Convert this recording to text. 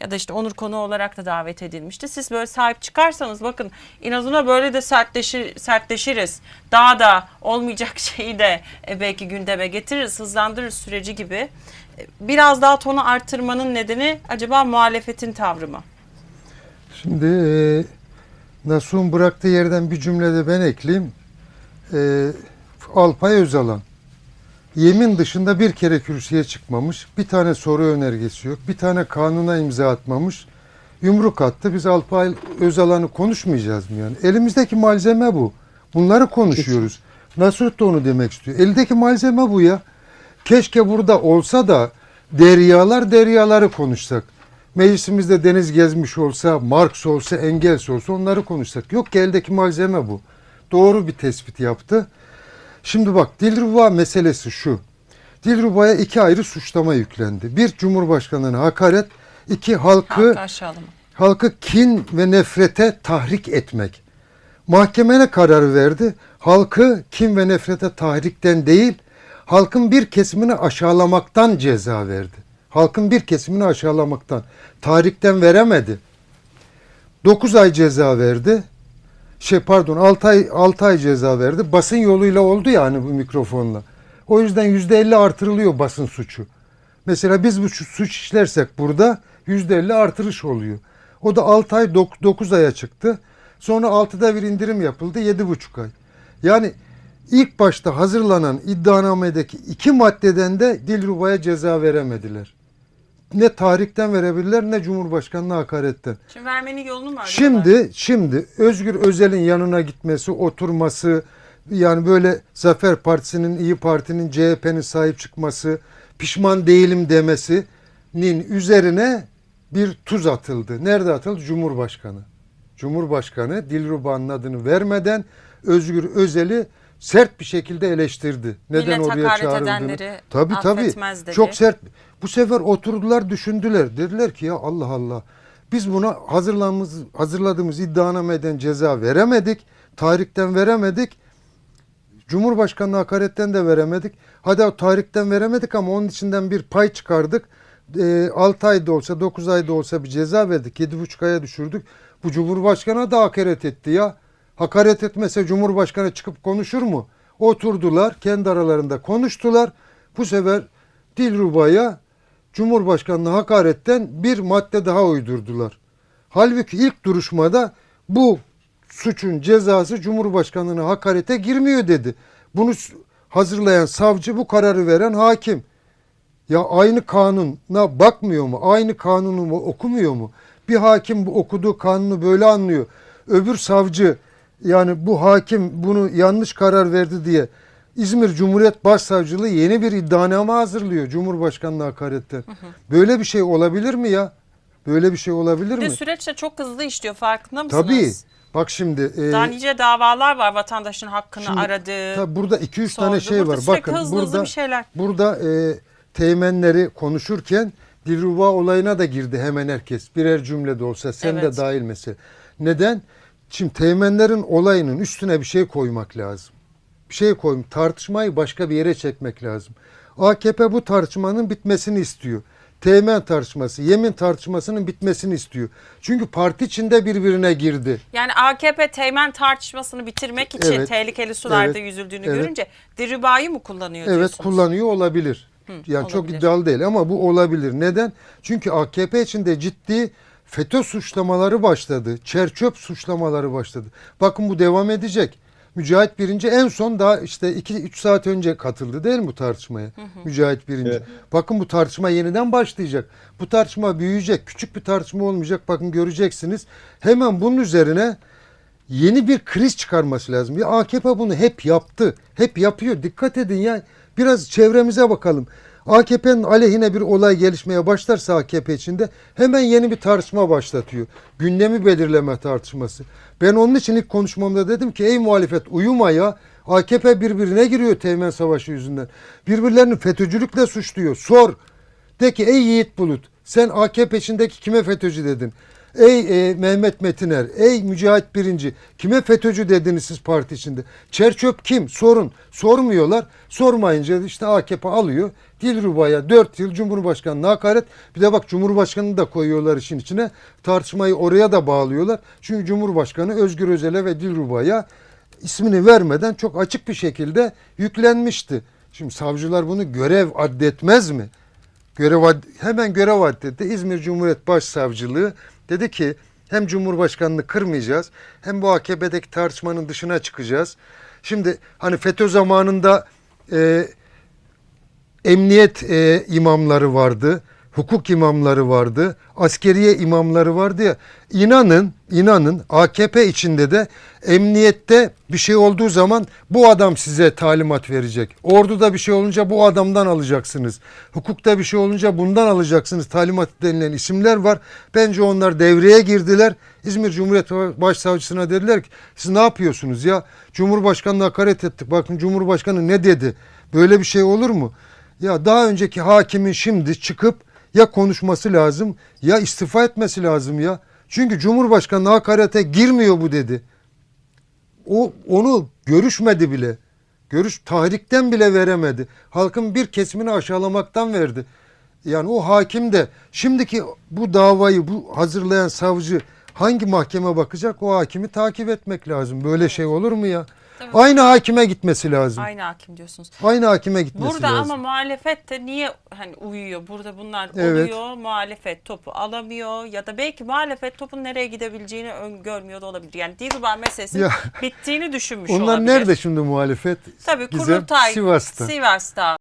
ya da işte onur konu olarak da davet edilmişti. Siz böyle sahip çıkarsanız bakın inazına böyle de sertleşir, sertleşiriz. Daha da olmayacak şeyi de e, belki gündeme getiririz, hızlandırırız süreci gibi. E, Biraz daha tonu arttırmanın nedeni acaba muhalefetin tavrı mı? Şimdi e, bıraktığı yerden bir cümlede ben ekleyeyim. E, Alpay Özalan yemin dışında bir kere kürsüye çıkmamış. Bir tane soru önergesi yok. Bir tane kanuna imza atmamış. Yumruk attı. Biz Alpay Özalan'ı konuşmayacağız mı yani? Elimizdeki malzeme bu. Bunları konuşuyoruz. Nasuh da onu demek istiyor. Eldeki malzeme bu ya. Keşke burada olsa da deryalar deryaları konuşsak. Meclisimizde deniz gezmiş olsa, Marx olsa, Engels olsa onları konuşsak. Yok ki eldeki malzeme bu. Doğru bir tespit yaptı. Şimdi bak Dilruba meselesi şu. Dilruba'ya iki ayrı suçlama yüklendi. Bir Cumhurbaşkanı'na hakaret, iki halkı halkı kin ve nefrete tahrik etmek. Mahkeme ne kararı verdi? Halkı kin ve nefrete tahrikten değil, halkın bir kesimini aşağılamaktan ceza verdi. Halkın bir kesimini aşağılamaktan, tahrikten veremedi. 9 ay ceza verdi. Şey pardon 6 ay 6 ay ceza verdi. Basın yoluyla oldu yani bu mikrofonla. O yüzden %50 artırılıyor basın suçu. Mesela biz bu suç işlersek burada %50 artırış oluyor. O da 6 ay 9 aya çıktı. Sonra 6'da bir indirim yapıldı 7,5 ay. Yani ilk başta hazırlanan iddianamedeki iki maddeden de Dilruba'ya ceza veremediler. Ne tarihten verebilirler ne Cumhurbaşkanı'na hakaretten. Şimdi vermenin yolunu mu arıyorlar? Şimdi şimdi Özgür Özel'in yanına gitmesi, oturması, yani böyle Zafer Partisi'nin, İyi Parti'nin, CHP'nin sahip çıkması, pişman değilim demesinin üzerine bir tuz atıldı. Nerede atıldı? Cumhurbaşkanı. Cumhurbaşkanı Dilruba'nın adını vermeden Özgür Özel'i sert bir şekilde eleştirdi. Neden Millet oraya çağrıldığını. Tabii tabii. dedi. Çok sert. Bu sefer oturdular, düşündüler. Dediler ki ya Allah Allah. Biz buna hazırladığımız, hazırladığımız iddianameden ceza veremedik. Tarihten veremedik. Cumhurbaşkanı hakaretten de veremedik. Hadi tarihten veremedik ama onun içinden bir pay çıkardık. E, 6 ayda olsa 9 ayda olsa bir ceza verdik. 7,5 aya düşürdük. Bu Cumhurbaşkanı da hakaret etti ya. Hakaret etmese Cumhurbaşkanı çıkıp konuşur mu? Oturdular kendi aralarında konuştular. Bu sefer Dilruba'ya Cumhurbaşkanlığı hakaretten bir madde daha uydurdular. Halbuki ilk duruşmada bu suçun cezası Cumhurbaşkanlığına hakarete girmiyor dedi. Bunu hazırlayan savcı bu kararı veren hakim. Ya aynı kanuna bakmıyor mu? Aynı kanunu mu okumuyor mu? Bir hakim bu okuduğu kanunu böyle anlıyor. Öbür savcı yani bu hakim bunu yanlış karar verdi diye İzmir Cumhuriyet Başsavcılığı yeni bir iddianame hazırlıyor Cumhurbaşkanlığı hakaretten. Böyle bir şey olabilir mi ya? Böyle bir şey olabilir Bir de mi? süreç de çok hızlı işliyor farkında mısınız? Tabii. Bak şimdi e, Daha nice davalar var vatandaşın hakkını Şimdi, aradığı. tabii burada 2-3 tane şey Burada var. Bakın hızlı hızlı burada bir şeyler. burada e, teğmenleri konuşurken Dilruba olayına da girdi hemen herkes. Birer cümlede olsa sen Evet. de dahil mesela. Neden? Şimdi teğmenlerin olayının üstüne bir şey koymak lazım. Bir şey koymak, tartışmayı başka bir yere çekmek lazım. AKP bu tartışmanın bitmesini istiyor. Teğmen tartışması, yemin tartışmasının bitmesini istiyor. Çünkü parti içinde birbirine girdi. Yani AKP teğmen tartışmasını bitirmek için Evet. tehlikeli sularda Evet. yüzüldüğünü Evet. görünce Diriba'yı mı kullanıyor Evet diyorsunuz? kullanıyor olabilir. yani çok olabilir. iddialı değil ama bu olabilir. Neden? Çünkü AKP içinde ciddi FETÖ suçlamaları başladı. Çerçöp suçlamaları başladı. Bakın bu devam edecek. Mücahit Birinci en son daha işte 2-3 saat önce katıldı değil mi bu tartışmaya? Mücahit Birinci. Evet. Bakın bu tartışma yeniden başlayacak. Bu tartışma büyüyecek. Küçük bir tartışma olmayacak. Bakın göreceksiniz. Hemen bunun üzerine yeni bir kriz çıkarması lazım. Ya AKP bunu hep yaptı. Hep yapıyor. Dikkat edin ya. Biraz çevremize bakalım. AKP'nin aleyhine bir olay gelişmeye başlarsa AKP içinde hemen yeni bir tartışma başlatıyor. Gündemi belirleme tartışması. Ben onun için ilk konuşmamda dedim ki ey muhalefet uyuma ya. AKP birbirine giriyor Teğmen Savaşı yüzünden. Birbirlerini FETÖ'cülükle suçluyor. Sor. De ki ey Yiğit Bulut sen AKP içindeki kime FETÖ'cü dedin? Ey e, Mehmet Metiner, ey Mücahit Birinci, kime FETÖ'cü dediniz siz parti içinde? Çerçöp kim? Sorun. Sormuyorlar. Sormayınca işte AKP alıyor. Dilruba'ya 4 yıl Cumhurbaşkanı'na hakaret. Bir de bak Cumhurbaşkanı'nı da koyuyorlar işin içine. Tartışmayı oraya da bağlıyorlar. Çünkü Cumhurbaşkanı Özgür Özel'e ve Dilruba'ya ismini vermeden çok açık bir şekilde yüklenmişti. Şimdi savcılar bunu görev addetmez mi? Görev ad- hemen görev addetti. İzmir Cumhuriyet Başsavcılığı dedi ki hem Cumhurbaşkanını kırmayacağız hem bu AKP'deki tartışmanın dışına çıkacağız. Şimdi hani FETÖ zamanında e, emniyet e, imamları vardı, hukuk imamları vardı, askeriye imamları vardı ya. İnanın, inanın AKP içinde de emniyette bir şey olduğu zaman bu adam size talimat verecek. Orduda bir şey olunca bu adamdan alacaksınız. Hukukta bir şey olunca bundan alacaksınız. Talimat denilen isimler var. Bence onlar devreye girdiler. İzmir Cumhuriyet Başsavcısına dediler ki siz ne yapıyorsunuz ya? Cumhurbaşkanına hakaret ettik. Bakın Cumhurbaşkanı ne dedi? Böyle bir şey olur mu? Ya daha önceki hakimin şimdi çıkıp ya konuşması lazım ya istifa etmesi lazım ya. Çünkü Cumhurbaşkanı hakarete girmiyor bu dedi. O onu görüşmedi bile. Görüş tahrikten bile veremedi. Halkın bir kesimini aşağılamaktan verdi. Yani o hakim de şimdiki bu davayı bu hazırlayan savcı hangi mahkeme bakacak o hakimi takip etmek lazım. Böyle şey olur mu ya? Tabii. Aynı hakime gitmesi lazım. Aynı hakim diyorsunuz. Aynı hakime gitmesi Burada lazım. ama muhalefet de niye hani uyuyor? Burada bunlar Evet. oluyor. Muhalefet topu alamıyor ya da belki muhalefet topun nereye gidebileceğini öngörmüyor da olabilir. Yani Dilruba meselesinin Ya, bittiğini düşünmüş Onlar olabilir. nerede şimdi muhalefet? Tabii Gizem? kurultay Sivas'ta. Sivas'ta